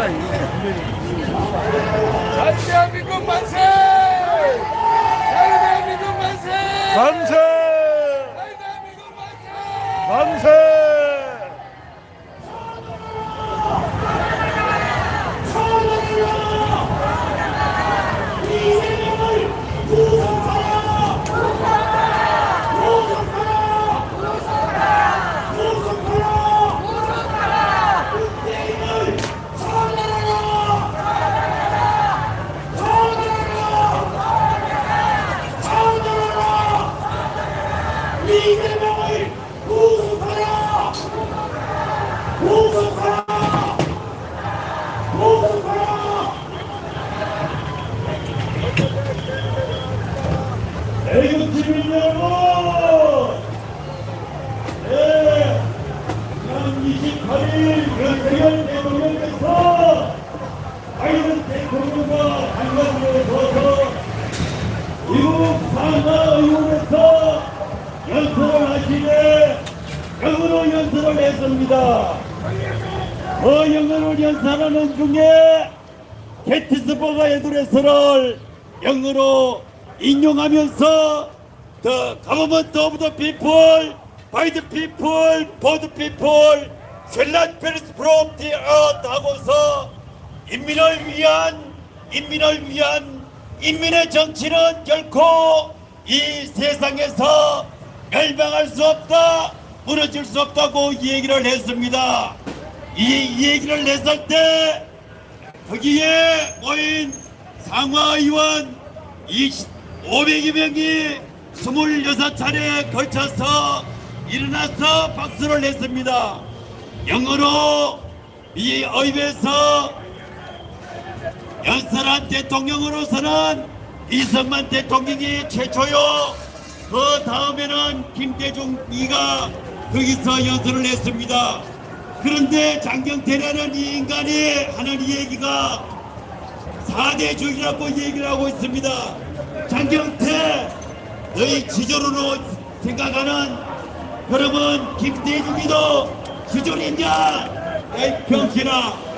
자, 대한민국 만세! 자, 대한민국 만세! 만세! 자, 대한민국 만세! 만세! 구속하라! 구속하라! 애국주민 여러분! 네, 지난 28일 윤석열 대통령께서 바이든 대통령과 한강으로 서서 미국 상하 의원에서 연설을 하시네 영어로 연설을 했습니다. 그 영어로 연설하는 중에 게티스버가 에드레스를 영어로 인용하면서 The government of the people, by the people, for the people, shall not perish from the earth 하고서 인민을 위한 인민을 위한 인민의 정치는 결코 이 세상에서 멸망할 수 없다 무너질 수 없다고 이 얘기를 했습니다 이, 이 얘기를 했을 때 거기에 모인 상하의원 500여 명이 26차례에 걸쳐서 일어나서 박수를 냈습니다 영어로 이 의회에서 연설한 대통령으로서는 이승만 대통령이 최초요. 그 다음에는 김대중 이가 거기서 연설을 했습니다. 그런데 장경태라는 이 인간이 하는 이 얘기가 사대주의라고 얘기를 하고 있습니다. 장경태, 너희 지조로로 생각하는 여러분 김대중이도 지존이냐? 이 병신아.